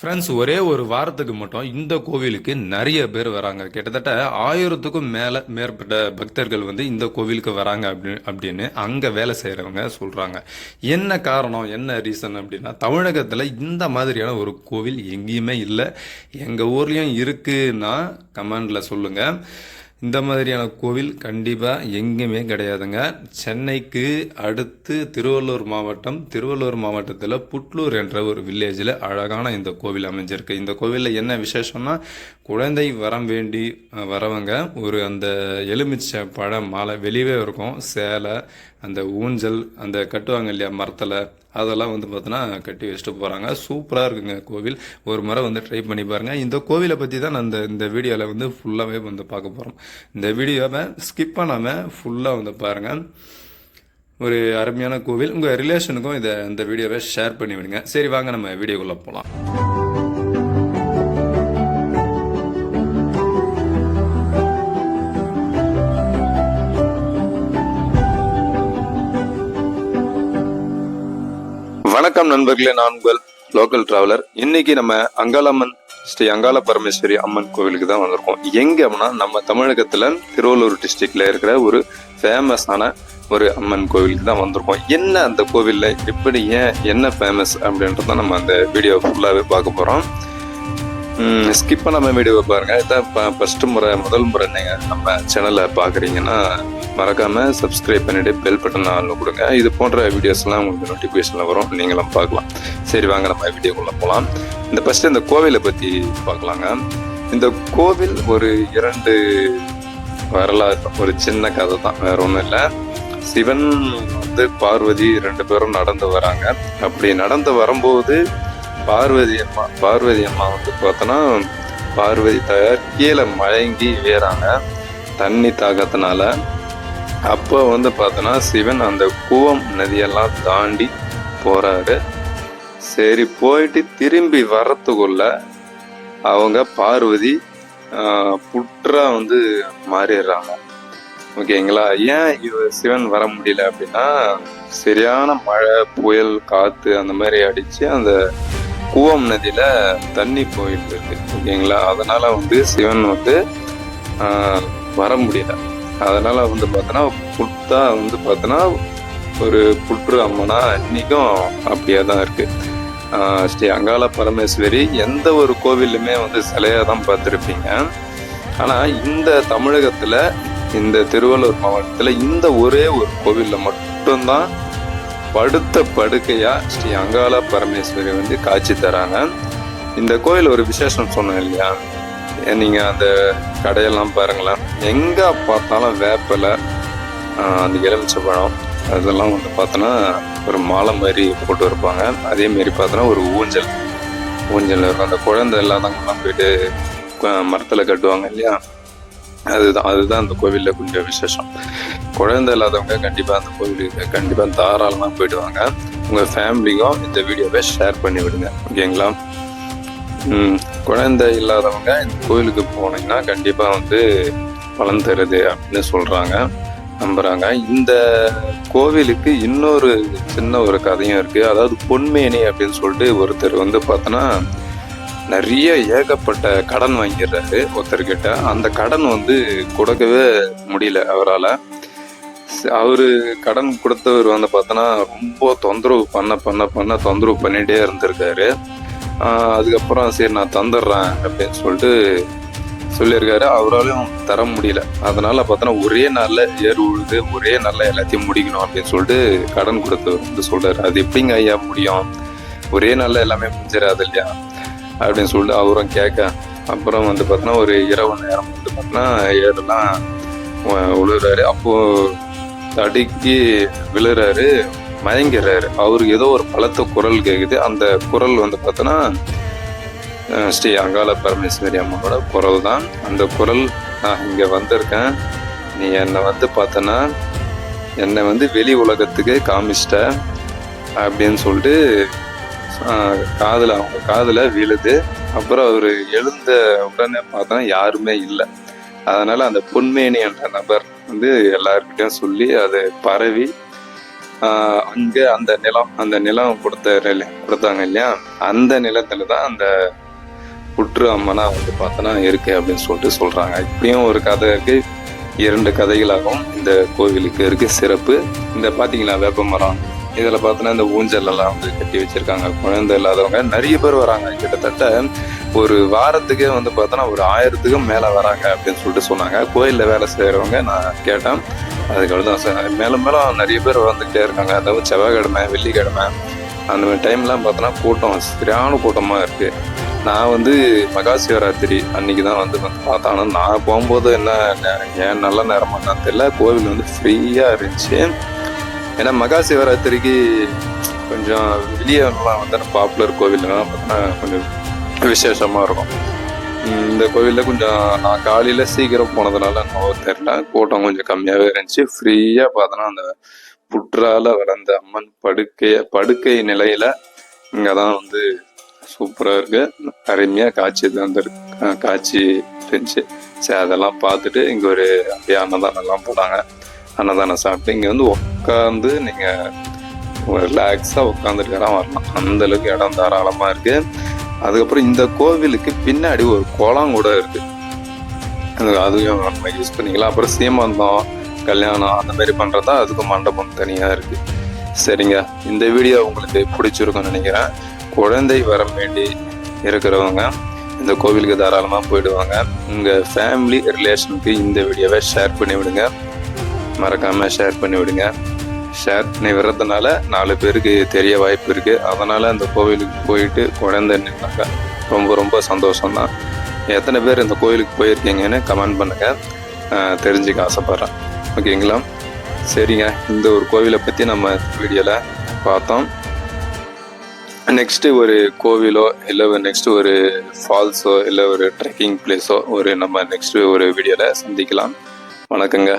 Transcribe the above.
Friends ஒரே ஒரு வாரத்துக்கு மட்டும் இந்த கோவிலுக்கு நிறைய பேர் வராங்க. கிட்டத்தட்ட ஆயிரத்துக்கும் மேலே மேற்பட்ட பக்தர்கள் வந்து இந்த கோவிலுக்கு வராங்க அப்படி அப்படின்னு அங்கே வேலை செய்கிறவங்க சொல்கிறாங்க என்ன காரணம் என்ன ரீசன் அப்படின்னா தமிழகத்தில் இந்த மாதிரியான ஒரு கோவில் எங்கேயுமே இல்லை. எங்கள் ஊர்லேயும் இருக்குன்னா கமெண்டில் சொல்லுங்கள் இந்த மாதிரியான கோவில் கண்டிப்பாக எங்கேயுமே கிடையாதுங்க. சென்னைக்கு அடுத்து திருவள்ளூர் மாவட்டம் திருவள்ளூர் மாவட்டத்தில் புட்லூர் என்ற ஒரு வில்லேஜில் அழகான இந்த கோவில் அமைஞ்சிருக்கு. இந்த கோவிலில் என்ன விசேஷம்னா குழந்தை வரம் வேண்டி வரவங்க ஒரு அந்த எலுமிச்சை பழம் மாலை வெளியவே இருக்கும். சேலை அந்த ஊஞ்சல் அந்த கட்டுவாங்க இல்லையா மரத்தில் அதெல்லாம் வந்து பார்த்தோன்னா கட்டி வச்சுட்டு போகிறாங்க சூப்பராக இருக்குங்க கோவில். ஒரு முறை வந்து ட்ரை பண்ணி பாருங்கள் இந்த கோவிலை பற்றி தான் நான் இந்த இந்த வீடியோவில் வந்து ஃபுல்லாகவே வந்து பார்க்க போகிறோம் இந்த வீடியோவை ஸ்கிப் பண்ணாமல் ஃபுல்லாக வந்து பாருங்கள் ஒரு அருமையான கோவில். உங்கள் ரிலேஷனுக்கும் இதை இந்த வீடியோவை ஷேர் பண்ணி விடுங்க. சரி வாங்க நம்ம வீடியோக்குள்ளே போகலாம் வணக்கம் நண்பர்களே நான் உங்கள் லோக்கல் டிராவலர் இன்னைக்கு நம்ம அங்காளம்மன் ஸ்ரீ அங்காள பரமேஸ்வரி அம்மன் கோவிலுக்கு தான் வந்திருக்கோம். எங்க அப்படின்னா நம்ம தமிழகத்துல திருவள்ளூர் டிஸ்ட்ரிக்ட்ல இருக்கிற ஒரு ஃபேமஸான ஒரு அம்மன் கோவிலுக்கு தான் வந்திருக்கோம். என்ன அந்த கோவில்ல எப்படி ஏன் என்ன ஃபேமஸ் அப்படின்றத நம்ம அந்த வீடியோ ஃபுல்லாவே பார்க்க போறோம். ஸ்கிப் பண்ணாமல் வீடியோவை பாருங்கள் இதான் ஃபஸ்ட்டு முறை முதல் முறை நீங்கள் நம்ம சேனலை பார்க்குறீங்கன்னா மறக்காமல் சப்ஸ்கிரைப் பண்ணிவிட்டு பெல் பட்டன் ஆள் கொடுங்க. இது போன்ற வீடியோஸ்லாம் உங்களுக்கு நோட்டிஃபிகேஷனில் வரும். நீங்களும் பார்க்கலாம். சரி வாங்க நம்ம வீடியோக்குள்ளே போகலாம் இந்த ஃபஸ்ட்டு இந்த கோவிலை பற்றி பார்க்கலாங்க. இந்த கோவில் ஒரு இரண்டு வரலாறு ஒரு சின்ன கதை தான். வேற ஒன்றும் இல்லை. சிவன் வந்து பார்வதி ரெண்டு பேரும் நடந்து வராங்க. அப்படி நடந்து வரும்போது பார்வதி அம்மா பார்வதி அம்மா வந்து பார்த்தோன்னா பார்வதி தாயார் கீழே மயங்கி வேறாங்க. தண்ணி தாக்கத்தினால. அப்போ வந்து பார்த்தோன்னா சிவன் அந்த கூவம் நதியெல்லாம் தாண்டி போகிறாரு சரி போயிட்டு திரும்பி வரத்துக்குள்ள அவங்க பார்வதி புற்றா வந்து மாறிடுறாங்க. ஓகேங்களா? ஏன் இவ சிவன் வர முடியல அப்படின்னா சரியான மழை புயல் காற்று அந்த மாதிரி அடித்து அந்த கூவம் நதியில தண்ணி போயிட்டு இருக்கு ஓகேங்களா? அதனால வந்து சிவன் வந்து வர முடியல. அதனால வந்து பார்த்தோன்னா புத்தா வந்து பார்த்தோன்னா ஒரு புற்று அம்மனா இன்னைக்கும் அப்படியே தான் இருக்கு ஸ்ரீ அங்காள பரமேஸ்வரி எந்த ஒரு கோவிலுமே வந்து சிலையாக தான் பார்த்துருப்பீங்க. ஆனால் இந்த தமிழகத்தில் இந்த திருவள்ளூர் மாவட்டத்தில் இந்த ஒரே ஒரு கோவிலில் மட்டும்தான் படுத்த படுக்கையா ஸ்ரீ அங்காள பரமேஸ்வரி வந்து காட்சி தராங்க. இந்த கோயில் ஒரு விசேஷம் சொன்னோம் இல்லையா? ஏன் நீங்க அந்த கடையெல்லாம் பாருங்களேன். எங்க பார்த்தாலும் வேப்பிலை அந்த எலுமிச்சை பழம் அதெல்லாம் வந்து பார்த்தோன்னா ஒரு மாலை மாதிரி போட்டு இருப்பாங்க அதே மாதிரி பார்த்தோன்னா ஒரு ஊஞ்சல் ஊஞ்சல் இருக்கும். அந்த குழந்தை இல்லாதவங்கலாம் போயிட்டு மரத்தில் கட்டுவாங்க இல்லையா? அதுதான் அதுதான் அந்த கோவிலில் கொஞ்சம் விசேஷம். குழந்தை இல்லாதவங்க கண்டிப்பாக அந்த கோவிலுக்கு கண்டிப்பாக தாராளமாக போயிடுவாங்க உங்கள் ஃபேமிலிக்கும் இந்த வீடியோவை ஷேர் பண்ணி விடுங்க. ஓகேங்களா? குழந்தை இல்லாதவங்க இந்த கோவிலுக்கு போனீங்கன்னா கண்டிப்பாக வந்து பலன் தருது அப்படின்னு சொல்கிறாங்க நம்புகிறாங்க இந்த கோவிலுக்கு இன்னொரு சின்ன ஒரு கதையும் இருக்குது அதாவது பொன்மேனி அப்படின்னு சொல்லிட்டு ஒருத்தர் வந்து பார்த்தோன்னா நிறைய ஏகப்பட்ட கடன் வாங்கிடுறாரு ஒருத்தர்கிட்ட. அந்த கடன் வந்து கொடுக்கவே முடியல அவரால். அவரு கடன் கொடுத்தவர் வந்து பார்த்தோன்னா ரொம்ப தொந்தரவு பண்ண பண்ண பண்ண தொந்தரவு பண்ணிகிட்டே இருந்திருக்காரு. அதுக்கப்புறம் சரி நான் தந்துடுறேன் அப்படின்னு சொல்லிட்டு சொல்லியிருக்காரு. அவராலையும் தர முடியல. அதனால பார்த்தோன்னா ஒரே நாளில் ஏறு உழுது ஒரே நாளில் எல்லாத்தையும் முடிக்கணும் அப்படின்னு சொல்லிட்டு கடன் கொடுத்தவர் வந்து சொல்கிறார் அது எப்படிங்க ஐயா முடியும்? ஒரே நாளில் எல்லாமே முடிஞ்சிடாது இல்லையா? அப்படின்னு சொல்லிட்டு அவரும் கேட்க அப்புறம் வந்து பார்த்தோன்னா ஒரு இரவு நேரம் வந்து பார்த்தோன்னா ஏறெல்லாம் உ- உழுறாரு அப்போ தடுக்கி விழுறாரு மயங்கிறாரு. அவருக்கு ஏதோ ஒரு பலத்த குரல் கேட்குது அந்த குரல் வந்து பார்த்தோன்னா ஸ்ரீ அங்காள பரமேஸ்வரி அம்மாவோட குரல் தான் அந்த குரல் நான் இங்கே வந்திருக்கேன். நீ என்னை வந்து பார்த்தனா என்னை வந்து வெளி உலகத்துக்கு காமிச்சிட்ட அப்படின்னு சொல்லிட்டு காதில் அவங்க காதில் விழுது. அப்புறம் அவர் எழுந்த உடனே பார்த்தா யாருமே இல்லை. அதனால் அந்த பொன்மேனி என்ற நபர் வந்து எல்லாருக்கிட்டையும் சொல்லி அது பரவி அங்கே அந்த நிலம் அந்த நிலம் கொடுத்த கொடுத்தாங்க இல்லையா? அந்த நிலத்துல தான் அந்த புற்று அம்மனா வந்து பார்த்தோன்னா இருக்கு அப்படின்னு சொல்லிட்டு சொல்கிறாங்க இப்படியும் ஒரு கதை இருக்கு. இரண்டு கதைகளாகவும் இந்த கோவிலுக்கு இருக்கு. சிறப்பு. இந்த பார்த்தீங்களா வேப்பமரம்? இதுல பார்த்தோன்னா இந்த ஊஞ்சல் எல்லாம் வந்து கட்டி வச்சிருக்காங்க. குழந்தை இல்லாதவங்க. நிறைய பேர் வராங்க. கிட்டத்தட்ட ஒரு வாரத்துக்கே வந்து பார்த்தோன்னா ஒரு ஆயிரத்துக்கும் மேல வராங்க அப்படின்னு சொல்லிட்டு சொன்னாங்க. கோயில்ல வேலை செய்யறவங்க நான் கேட்டேன். அதுக்கப்புறம் தான் சார் மேலும் மேலும் நிறைய பேர் வந்துகிட்டே இருக்காங்க. அதாவது செவ்வாய்க்கிழமை வெள்ளிக்கிழமை அந்த மாதிரி டைம்லாம் பார்த்தோன்னா கூட்டம் சரியான கூட்டமாக இருக்கு. நான் வந்து மகா சிவராத்திரி அன்னைக்கு தான் வந்து வந்து பார்த்தேன். ஆனால் நான் போகும்போது என்ன ஏன் நல்ல நேரமாக தான் தெரியல. கோவில் வந்து ஃப்ரீயாக இருந்துச்சு. ஏன்னா மகா சிவராத்திரிக்கு கொஞ்சம் வெளியே எல்லாம் வந்து பாப்புலர் கோவில்லாம் பார்த்தோன்னா கொஞ்சம் விசேஷமாக இருக்கும். இந்த கோவிலில் கொஞ்சம் நான் காலையில் சீக்கிரம் போனதுனால என்னவோ தெரியல. கூட்டம் கொஞ்சம் கம்மியாகவே இருந்துச்சு. ஃப்ரீயாக பார்த்தோன்னா அந்த புற்றால வளர்ந்த அம்மன் படுக்கைய படுக்கை நிலையில இங்கே தான் வந்து சூப்பராக இருக்கு. அருமையாக காட்சி வந்து காட்சி இருந்துச்சு. சரி அதெல்லாம் பார்த்துட்டு இங்கே ஒரு அப்படியே அன்னதானம்லாம் போனாங்க அன்னதானம் சாப்பிட்டு இங்கே வந்து உட்காந்து நீங்கள் ரிலாக்ஸாக உட்காந்துருக்கலாம் வரலாம். அந்த அளவுக்கு இடம் தாராளமாக இருக்குது அதுக்கப்புறம் இந்த கோவிலுக்கு பின்னாடி ஒரு குளம் கூட இருக்குது அது அதையும் நம்ம யூஸ் பண்ணிக்கலாம். அப்புறம் சீமந்தம் கல்யாணம் அந்த மாதிரி பண்ணுறதா அதுக்கு மண்டபம் தனியாக இருக்குது சரிங்க. இந்த வீடியோ உங்களுக்கு பிடிச்சிருக்கும்னு நினைக்கிறேன். குழந்தை வர வேண்டி இருக்கிறவங்க இந்த கோவிலுக்கு தாராளமாக போயிடுவாங்க. உங்கள் ஃபேமிலி ரிலேஷனுக்கு இந்த வீடியோவை ஷேர் பண்ணி விடுங்க மறக்காமல் ஷேர் பண்ணி விடுங்க. ஷேர் பண்ணி விடுறதுனால நாலு பேருக்கு தெரிய வாய்ப்பு இருக்கு. அதனால அந்த கோவிலுக்கு போயிட்டு குழந்தை நின்னாங்க ரொம்ப ரொம்ப சந்தோஷம்தான். எத்தனை பேர் இந்த கோயிலுக்கு போயிருக்கீங்கன்னு கமெண்ட் பண்ணுங்க. தெரிஞ்சுக்க ஆசைப்பட்றேன். ஓகேங்களா? சரிங்க. இந்த ஒரு கோவிலை பற்றி நம்ம வீடியோவில் பார்த்தோம். நெக்ஸ்ட்டு ஒரு கோவிலோ இல்லை நெக்ஸ்ட்டு ஒரு ஃபால்ஸோ இல்லை ஒரு ட்ரெக்கிங் பிளேஸோ ஒரு நம்ம நெக்ஸ்ட்டு ஒரு வீடியோவில் சந்திக்கலாம். வணக்கங்க.